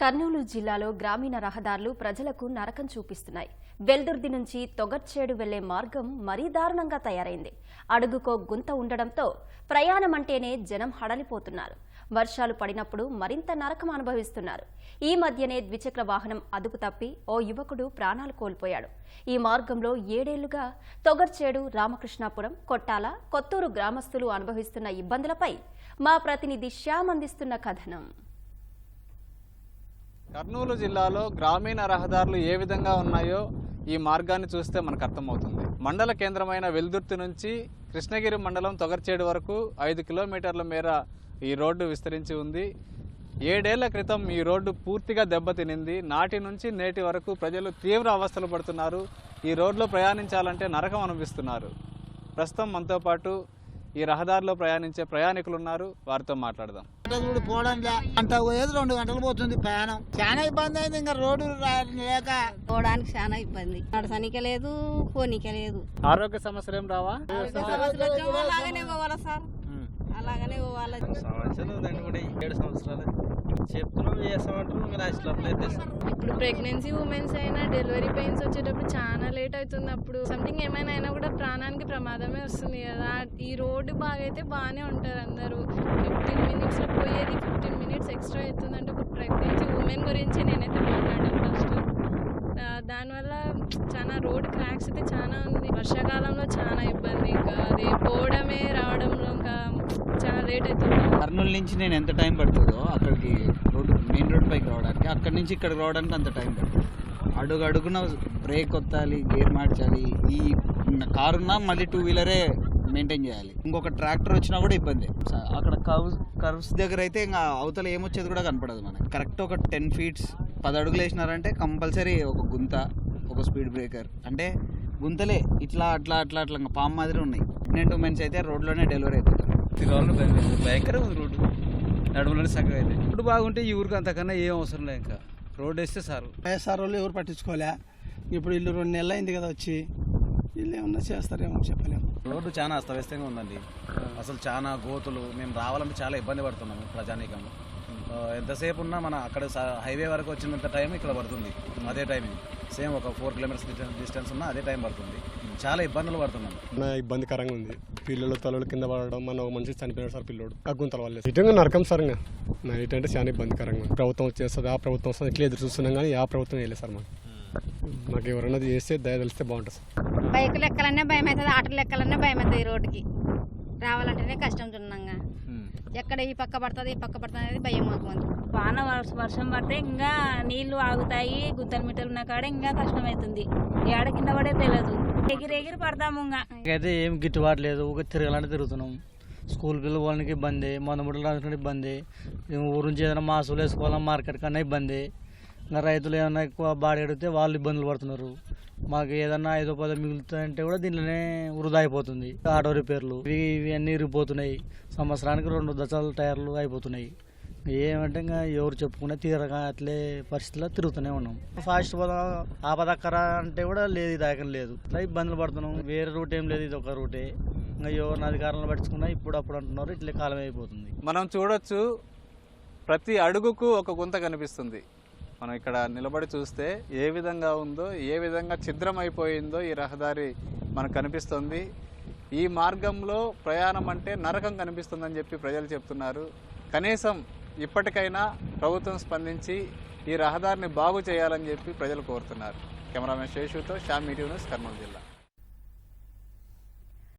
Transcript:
కర్నూలు జిల్లాలో గ్రామీణ రహదారులు ప్రజలకు నరకం చూపిస్తున్నాయి. వెల్దుర్ది నుంచి తొగర్చేడు వెళ్ళే మార్గం మరీ దారుణంగా తయారైంది. అడుగుకో గుంత ఉండడంతో ప్రయాణం అంటేనే జనం హడలిపోతున్నారు. వర్షాలు పడినప్పుడు మరింత నరకం అనుభవిస్తున్నారు. ఈ మధ్యనే ద్విచక్ర వాహనం అదుపు తప్పి ఓ యువకుడు ప్రాణాలు కోల్పోయాడు. ఈ మార్గంలో ఏడేళ్ళుగా తొగర్చేడు రామకృష్ణాపురం కొట్టాల కొత్తూరు గ్రామస్తులు అనుభవిస్తున్న ఇబ్బందులపై మా ప్రతినిధి శ్యామ్ అందిస్తున్న కథనం. కర్నూలు జిల్లాలో గ్రామీణ రహదారులు ఏ విధంగా ఉన్నాయో ఈ మార్గాన్ని చూస్తే మనకు అర్థమవుతుంది. మండల కేంద్రమైన వెల్దుర్తి నుంచి కృష్ణగిరి మండలం తొగర్చేడు వరకు ఐదు కిలోమీటర్ల మేర ఈ రోడ్డు విస్తరించి ఉంది. ఏడేళ్ళ క్రితం ఈ రోడ్డు పూర్తిగా దెబ్బతినింది. నాటి నుంచి నేటి వరకు ప్రజలు తీవ్ర అవస్థలు పడుతున్నారు. ఈ రోడ్లో ప్రయాణించాలంటే నరకం అనిపిస్తున్నారు ప్రస్తుతం మనతో పాటు ఈ రహదారిలో ప్రయాణించే ప్రయాణికులు ఉన్నారు. వారితో మాట్లాడదాం. గంటలు కూడా పోవడం లే గంట పోయేది రెండు గంటలు పోతుంది ప్రయాణం చాలా ఇబ్బంది అయింది ఇంకా రోడ్డు లేక. పోవడానికి చాలా ఇబ్బంది నడసనిక లేదు పోనీక లేదు ఆరోగ్య సమస్యలు ఏం రావా? అలాగనే పోవాలా రెండు కూడా ఏడు సంవత్సరాలు చెప్తున్నాం ఇంకా చేస్తాం ఇప్పుడు ప్రెగ్నెన్సీ ఉమెన్స్ అయినా డెలివరీ పెయిన్స్ వచ్చేటప్పుడు చాలా లేట్ అవుతుంది. అప్పుడు సంథింగ్ ఏమైనా అయినా కూడా ప్రాణానికి ప్రమాదమే వస్తుంది కదా. ఈ రోడ్డు బాగైతే బాగానే ఉంటారు అందరూ. ఫిఫ్టీన్ మినిట్స్లో పోయేది ఫిఫ్టీన్ మినిట్స్ ఎక్స్ట్రా అవుతుంది అంటే ఒక ప్రెగ్నెన్సీ ఉమెన్ గురించి నేనైతే మాట్లాడాను ఫస్ట్ దానివల్ల చాలా రోడ్ క్రాక్స్ అయితే చాలా ఉంది. వర్షాకాలంలో చాలా ఇబ్బంది. ఇంకా అది పోవడమే రావడంలో ఇంకా చాలా లేట్ అవుతుంది. కర్నూలు నుంచి నేను ఎంత టైం పడుతుందో అక్కడికి రోడ్డు మెయిన్ రోడ్ పైకి రావడానికి అక్కడి నుంచి ఇక్కడికి రావడానికి అంత టైం పడుతుంది. అడుగు అడుగున బ్రేక్ కొత్తాలి గేర్ మార్చాలి ఈ కారున్నా మళ్ళీ టూ వీలరే మెయింటైన్ చేయాలి. ఇంకొక ట్రాక్టర్ వచ్చినా కూడా ఇబ్బంది. అక్కడ కర్వ్స్ కర్వ్స్ దగ్గర అయితే ఇంకా అవతల ఏమొచ్చేది కూడా కనపడదు మనకి. కరెక్ట్ ఒక టెన్ ఫీట్స్ పది అడుగులు వేసినారంటే కంపల్సరీ ఒక గుంత ఒక స్పీడ్ బ్రేకర్ అంటే గుంతలే ఇట్లా అట్లా అట్లా అట్లా ఇంకా పామ్ మాదిరి ఉన్నాయి. ప్రెగ్నెంట్ ఉమెన్స్ అయితే రోడ్లోనే డెలివరీ అయిపోతారు తిరగాలని భయంకరం ఉంది రోడ్డు. నడుములని సగం అయితే. రోడ్డు బాగుంటే ఈ ఊరికి అంతకన్నా ఏం అవసరం లేదు ఇంకా. రోడ్డు వేస్తే సార్. వైఎస్ఆర్ వాళ్ళు ఎవరు పట్టించుకోలే. ఇప్పుడు ఇల్లు రెండు నెలలు అయింది కదా వచ్చి. వీళ్ళు ఏమన్నా చేస్తారేమో చెప్పలేము. రోడ్డు చాలా అస్తవ్యస్తంగా ఉందండి. అసలు చాలా గోతులు. మేము రావాలంటే చాలా ఇబ్బంది పడుతున్నాము ప్రజానీకం. ఆ, ఎంతసేపు ఉన్నా మన అక్కడ స- హైవే వరకు వచ్చినంత టైం ఇక్కడ పడుతుంది. అదే టైమింగ్. సేమ్ ఒక ఫోర్ కిలోమీటర్స్ డిస్టెన్స్ ఉన్నా అదే టైం పడుతుంది. చాలా ఇబ్బందులు పడుతున్నాం. నా ఇబ్బందికరంగా ఉంది. పిల్లలు తలలు కింద పడడం మన ఒక మనిషి చనిపోయినాడు సార్ పిల్లోడు. ఆ గుంతల వల్ల నిజంగా నరకం సార్ ఇంకా. నైట్ అంటే చాలా ఇబ్బందికరంగా ప్రభుత్వం వచ్చేస్తుంది ఆ ప్రభుత్వం వస్తుంది. ఇట్లా ఎదురు చూస్తున్నాం కానీ ఆ ప్రభుత్వం వేయలేదు సార్ మాకు. మాకు ఎవరన్నా చేస్తే దయ తెలిస్తే బాగుంటుంది సార్. బైకులు ఎక్కాలన్నా భయం అవుతుంది ఆటోలు ఎక్కాలన్నా భయం అవుతుంది ఈ రోడ్డుకి. రావాలంటేనే కష్టం చున్నాగా ఎక్కడ ఈ పక్క పడుతుంది ఈ పక్క పడుతుంది అనేది భయం మాకు ఉంది వాన వర్ష- వర్షం పడితే ఇంకా నీళ్ళు ఆగుతాయి గుంతలు మిట్టలు ఉన్న కాడ ఇంకా కష్టం అవుతుంది ఏడ కింద పడే తెలియదు ఎగిరి ఎగిరి పడతాము ఇంకా. అయితే ఏం గిట్టుబాటు లేదు ఒక తిరగాలంటే తిరుగుతున్నాం. స్కూల్ పిల్లలు పోవడానికి ఇబ్బంది మందుముట్టలు రాసుకుంటే ఇబ్బంది. ఊరు నుంచి ఏదైనా మాసులు వేసుకోవాలన్నా మార్కెట్ కన్నా ఇబ్బంది. ఇంకా రైతులు ఏమైనా ఎక్కువ బాడీ అడిగితే వాళ్ళు ఇబ్బందులు పడుతున్నారు. మాకు ఏదన్నా ఐదో పదో మిగులుతుందంటే కూడా దీంట్లోనే వృధా అయిపోతుంది ఆటో రిపేర్లు ఇవి ఇవన్నీ ఇరిగిపోతున్నాయి. సంవత్సరానికి రెండు దశల టైర్లు అయిపోతున్నాయి. ఏమంటే ఇంకా ఎవరు చెప్పుకునే తీరగా అట్లే పరిస్థితిలో తిరుగుతూనే ఉన్నాం. ఫాస్ట్ పద ఆపదక్కర అంటే కూడా లేదు ఇది దాకా లేదు. ఇట్లా ఇబ్బందులు పడుతున్నాం. వేరే రూట్ ఏం లేదు ఇది ఒక రూటే. ఇంకా ఎవరిని అధికారంలో పట్టించుకున్నా ఇప్పుడు అప్పుడు అంటున్నారు ఇట్లే కాలం అయిపోతుంది మనం చూడొచ్చు ప్రతి అడుగుకు ఒక గుంత కనిపిస్తుంది. మనం ఇక్కడ నిలబడి చూస్తే ఏ విధంగా ఉందో ఏ విధంగా ఛిద్రం అయిపోయిందో ఈ రహదారి మనకు కనిపిస్తుంది. ఈ మార్గంలో ప్రయాణం అంటే నరకం కనిపిస్తుందని చెప్పి ప్రజలు చెప్తున్నారు. కనీసం ఇప్పటికైనా ప్రభుత్వం స్పందించి ఈ రహదారిని బాగు చేయాలని చెప్పి ప్రజలు కోరుతున్నారు. కెమెరామెన్ శేషుతో శ్యామ్ న్యూస్ కర్నూలు జిల్లా.